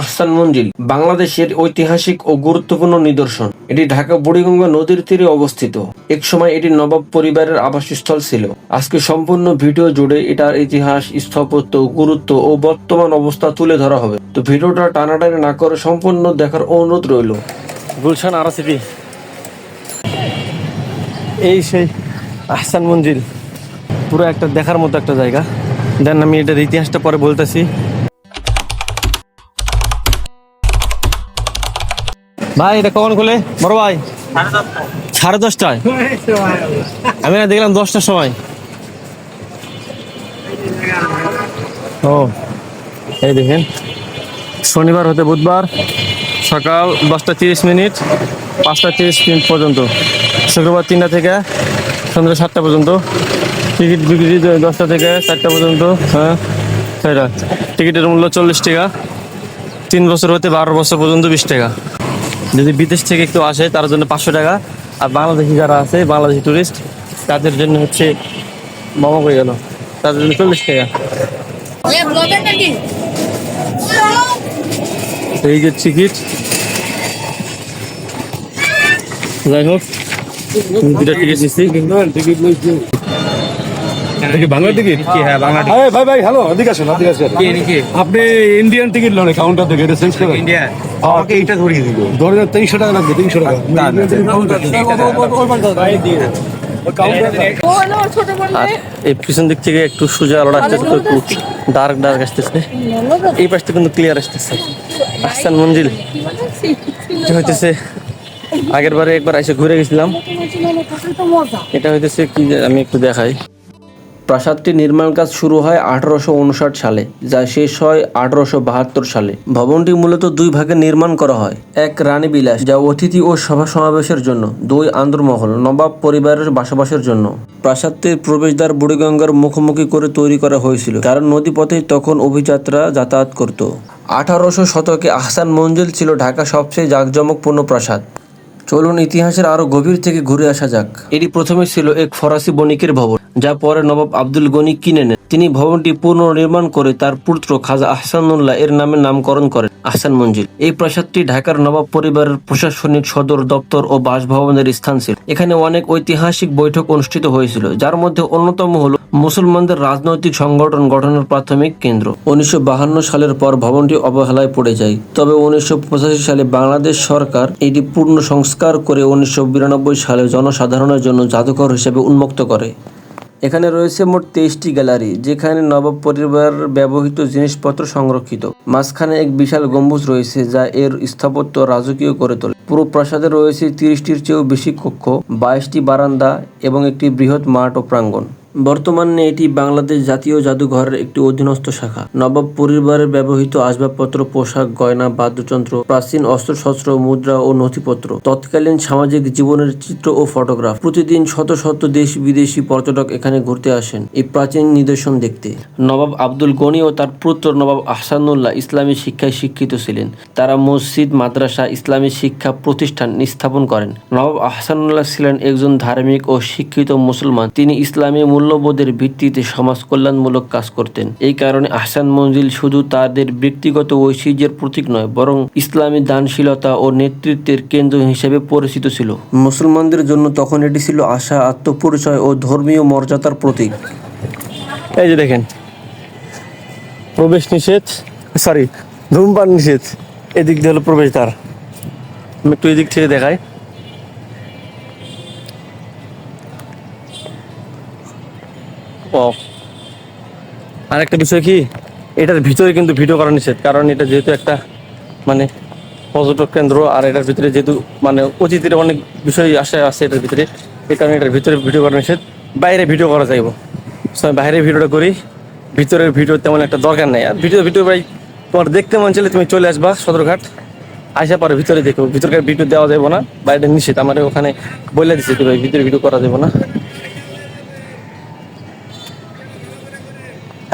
আহসান মঞ্জিল, বাংলাদেশের ঐতিহাসিক ও গুরুত্বপূর্ণ নিদর্শন। এটি ঢাকা বুড়িগঙ্গা নদীর তীরে অবস্থিত। এক সময় এটি নবাব পরিবারের আবাসস্থল ছিল। আজকে সম্পূর্ণ ভিডিও জুড়ে এটার ইতিহাস, স্থাপত্য, গুরুত্ব ও বর্তমান অবস্থা তুলে ধরা হবে। তো ভিডিওটা টানাটানি না করে সম্পূর্ণ দেখার অনুরোধ রইল। গুলশান আরা সিটি এই সেই আহসান মঞ্জিল। পুরো একটা দেখার মতো একটা জায়গা। দেন আমি এটার ইতিহাসটা পরে বলতেছি। ভাই, এটা কখন খোলে? বড় ভাই? সাড়ে দশটায়। আমি না দেখলাম দশটার সময়। ও, এই দেখেন। শনিবার হতে বুধবার, সকাল দশটা তিরিশ মিনিট, পাঁচটা তিরিশ মিনিট পর্যন্ত। শুক্রবার তিনটা থেকে সন্ধ্যা সাতটা পর্যন্ত। টিকিট বিক্রি দশটা থেকে চারটা পর্যন্ত হ্যাঁ সেটা টিকিটের মূল্য চল্লিশ টাকা। তিন বছর হতে বারো বছর পর্যন্ত বিশ টাকা। যদি বিদেশ থেকে একটু আসে তার জন্য পাঁচশো টাকা। আর বাংলাদেশি যারা আছে বাংলাদেশি টুরিস্ট তাদের জন্য হচ্ছে মামা হয়ে গেল। তাদের জন্য চল্লিশ টাকা। এই যে টিকিট যাই হোক দুটা টিকিট নিচ্ছি দেখি বাংলা টিকিট হ্যাঁ বাংলা টিকিট ভাই ভাই হ্যালো এদিকে আসুন এদিকে আসুন আপনি ইন্ডিয়ান টিকিট লোন কাউন্টার থেকে এটা চেঞ্জ করেন ইন্ডিয়া আমাকে এইটা ধরিয়ে দিল ধরে তিনশো টাকা লাগবে তিনশো টাকা এই পিছন দিক থেকে একটু সোজা আলো আসতেছে তো একটু ডার্ক ডার্ক আসতেছে এই পাশটা কিন্তু ক্লিয়ার আসতেছে আহসান মঞ্জিল হইতেছে আগের বারে একবার এসে ঘুরে গেছিলাম এটা হইতেছে কি আমি একটু দেখাই প্রাসাদটি নির্মাণ কাজ শুরু হয় আঠারোশো উনষাট সালে, যা শেষ হয় আঠারোশো বাহাত্তর সালে। ভবনটি মূলত দুই ভাগে নির্মাণ করা হয়। এক, রানী বিলাস, যা অতিথি ও সভা সমাবেশের জন্য। দুই, আন্দরমহল, নবাব পরিবারের বসবাসের জন্য। প্রাসাদটির প্রবেশদ্বার বুড়িগঙ্গার মুখোমুখি করে তৈরি করা হয়েছিল, কারণ নদীপথে তখন অভিযাত্রা যাতায়াত করত। আঠারোশো শতকে আহসান মঞ্জিল ছিল ঢাকা সবচেয়ে জাঁকজমকপূর্ণ প্রাসাদ। চলুন ইতিহাসের আরও গভীর থেকে ঘুরে আসা যাক। এটি প্রথমে ছিল এক ফরাসি বণিকের ভবন। যা পরে নবাব আব্দুল গনি কিনে নেন। তিনি ভবনটি পুনর্নির্মাণ করে তার পুত্র খাজা আহসানুল্লাহ এর নামে নামকরণ করেন, আহসান মঞ্জিল। এই প্রাসাদটি ঢাকার নবাব পরিবারের প্রশাসনিক সদর দপ্তর ও বাসভবনের স্থান ছিল। এখানে অনেক ঐতিহাসিক বৈঠক অনুষ্ঠিত হয়েছিল, যার মধ্যে অন্যতম হল মুসলমানদের রাজনৈতিক সংগঠন গঠনের প্রাথমিক কেন্দ্র। উনিশশো সালের পর ভবনটি অবহেলায় পড়ে যায়। তবে উনিশশো পঁচাশি সালে বাংলাদেশ সরকার এটি পূর্ণ সংস্কার করে উনিশশো বিরানব্বই সালে জনসাধারণের জন্য জাদুঘর হিসেবে উন্মুক্ত করে। এখানে রয়েছে মোট তেইশটি গ্যালারি, যেখানে নব পরিবার ব্যবহৃত জিনিসপত্র সংরক্ষিত। মাঝখানে এক বিশাল গম্বুজ রয়েছে যা এর স্থাপত্য রাজকীয় করে তোলে। পুরো প্রাসাদে রয়েছে তিরিশটির চেয়েও বেশি কক্ষ, বাইশটি বারান্দা এবং একটি বৃহৎ মাঠ ও প্রাঙ্গণ। বর্তমানে এটি বাংলাদেশ জাতীয় জাদুঘরের একটি অধীনস্থ শাখা। নবাব পরিবারের ব্যবহৃত আসবাবপত্র, পোশাক, গয়না, বাদ্যযন্ত্র, প্রাচীন অস্ত্রশস্ত্র, মুদ্রা ও নথিপত্র, তৎকালীন সামাজিক জীবনের চিত্র ও ফটোগ্রাফ। প্রতিদিন শত শত দেশ বিদেশি পর্যটক এখানে ঘুরতে আসেন এই প্রাচীন নিদর্শন দেখতে। নবাব আব্দুল গনি ও তার পুত্র নবাব আহসানুল্লাহ ইসলামী শিক্ষায় শিক্ষিত ছিলেন। তারা মসজিদ, মাদ্রাসা, ইসলামী শিক্ষা প্রতিষ্ঠান স্থাপন করেন। নবাব আহসানুল্লাহ ছিলেন একজন ধার্মিক ও শিক্ষিত মুসলমান। তিনি ইসলামী মূল্যবোধের ভিত্তিতে সমাজ কল্যাণমূলক কাজ করতেন। এই কারণে আহসান মঞ্জিল শুধু তাদের ব্যক্তিগত ঐতিহ্যের প্রতীক নয় বরং ইসলামী দানশীলতা ও নেতৃত্বের কেন্দ্র হিসেবে পরিচিত ছিল। মুসলমানদের জন্য তখন এটি ছিল আশা আত্মপরিচয় ও ধর্মীয় মর্যাদার প্রতীক। এই যে দেখেন প্রবেশ নিষেধ সরি ধূমপান নিষেধ এদিক দিয়ে হলো প্রবেশদ্বার। আমি একটু এদিক থেকে দেখাই। ও আরেকটা বিষয় কি এটার ভিতরে কিন্তু ভিডিও করা নিষেধ কারণ এটা যেহেতু একটা মানে পর্যটক কেন্দ্র আর এটার ভিতরে যেহেতু মানে অতিথির অনেক বিষয় আসে আছে এটার ভিতরে এই কারণে এটার ভিতরে ভিডিও করা নিষেধ। বাইরে ভিডিও করা যাইব। So, আমি বাইরে ভিডিওটা করি ভিতরের ভিডিও তেমন একটা দরকার নেই। আর ভিডিও ভিডিও ভাই তোমার দেখতে মন চাইলে তুমি চলে আসবা সদরঘাট। আসা পরে ভিতরে দেখো ভিতরকার ভিডিও দেওয়া যাবে না বাইরে নিষেধ। আমার ওখানে বলে দিচ্ছে তো ভাই ভিতরে ভিডিও করা যাবে না।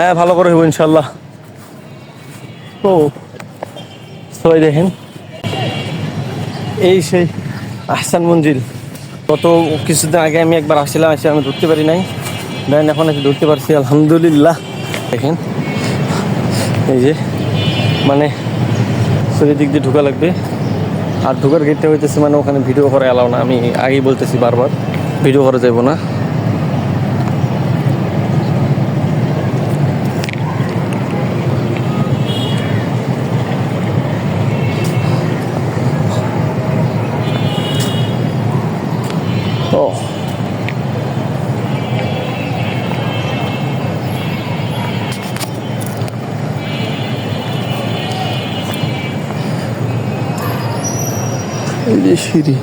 হ্যাঁ ভালো করে হইব ইনশাল্লাহ। ও, সবাই দেখেন। এই সেই আহসান মঞ্জিল। গত কিছুদিন আগে আমি একবার আসছিলাম, এসে আমি ধরতে পারি নাই। দেন এখন এসে ঢুকতে পারছি, আলহামদুলিল্লাহ। দেখেন, এই যে মানে তো দিক দিয়ে ঢোকা লাগবে। আর ঢোকার গেটটা হইতেছে মানে ওখানে ভিডিও করা এলাও না। আমি আগেই বলতেছি বারবার ভিডিও করা যাব না। সিঁড়ি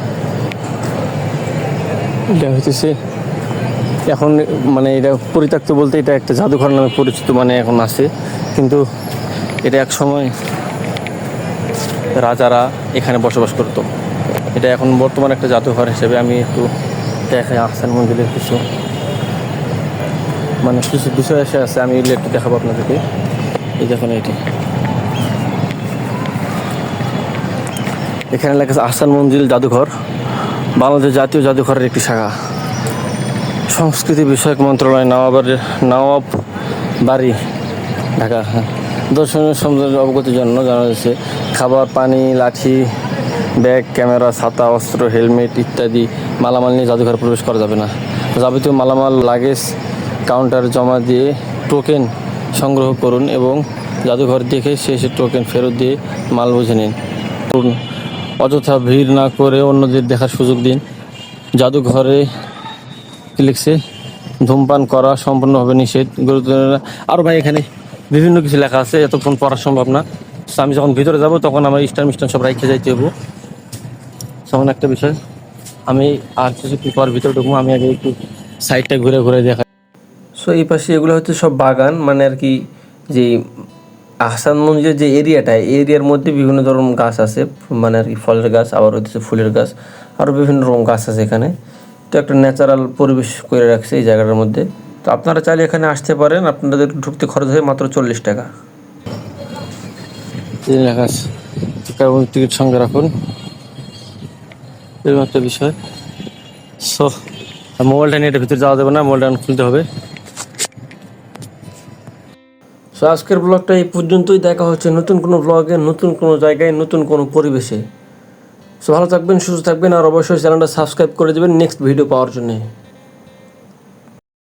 এটা হইতেছে, এখন মানে এটা পরিত্যক্ত বলতে এটা একটা জাদুঘর নামে পরিচিত মানে এখন আছে। কিন্তু এটা এক সময় রাজারা এখানে বসবাস করতো। এটা এখন বর্তমানে একটা জাদুঘর হিসেবে আমি একটু দেখাই আহসান মন্দিরের কিছু মানে কিছু বিষয় এসে আছে, আমি একটু দেখাবো আপনাদেরকে। এই দেখুন এটি। এখানে লেখা আছে আহসান মঞ্জিল জাদুঘর, বাংলাদেশ জাতীয় জাদুঘরের একটি শাখা। সংস্কৃতি বিষয়ক মন্ত্রণালয় নওয়াবের নওয়াব বাড়ি ঢাকা। দর্শনীয় সৌন্দর্য অবগতির জন্য জানা যাচ্ছে, খাবার, পানি, লাঠি, ব্যাগ, ক্যামেরা, ছাতা, অস্ত্র, হেলমেট ইত্যাদি মালামাল নিয়ে জাদুঘরে প্রবেশ করা যাবে না। যাবতীয় মালামাল, লাগেজ, কাউন্টারে জমা দিয়ে টোকেন সংগ্রহ করুন এবং জাদুঘর দেখে শেষে টোকেন ফেরত দিয়ে মাল বুঝে নিন। অযথা ভিড় না করে অন্যদের দেখার সুযোগ দিন। জাদুঘরে লিখছে ধূমপান করা সম্পূর্ণভাবে নিষেধ। গুরুত্ব আরও ভাই, এখানে বিভিন্ন কিছু লেখা আছে, এতক্ষণ পড়া সম্ভব না। আমি যখন ভিতরে যাব, তখন আমার স্টান মিস্টান সব রাইখে যাইতে হব তখন একটা বিষয়, আমি আর কিছু পর ভিতরে ঢুকবো, আমি আগে একটু সাইডটা ঘুরে ঘুরে দেখা সো এই পাশে এগুলো হচ্ছে সব বাগান মানে আর কি যে আহসান মঞ্জিলের যে এরিয়াটা এরিয়ার মধ্যে বিভিন্ন ধরনের গাছ আছে মানে আর কি ফলের গাছ, আবার হচ্ছে ফুলের গাছ আরও বিভিন্ন রকম গাছ আছে এখানে। তো একটা ন্যাচারাল পরিবেশ করে রাখছে এই জায়গাটার মধ্যে। তো আপনারা চাইলে এখানে আসতে পারেন, আপনাদের ঢুকতে খরচ হয় মাত্র চল্লিশ টাকা। টিকিট সঙ্গে রাখুন। এরকম একটা বিষয়। সো মোবাইলটা নিয়ে এটার ভিতরে যাওয়া যাবে না, মোবাইলটা খুলতে হবে। সো আজকের ব্লগটা এই পর্যন্তই। দেখা হচ্ছে নতুন কোনো ব্লগে নতুন কোনো জায়গায়, নতুন কোনো পরিবেশে। সো ভালো থাকবেন, সুস্থ থাকবেন, আর অবশ্যই চ্যানেলটা সাবস্ক্রাইব করে দেবেন নেক্সট ভিডিও পাওয়ার জন্য।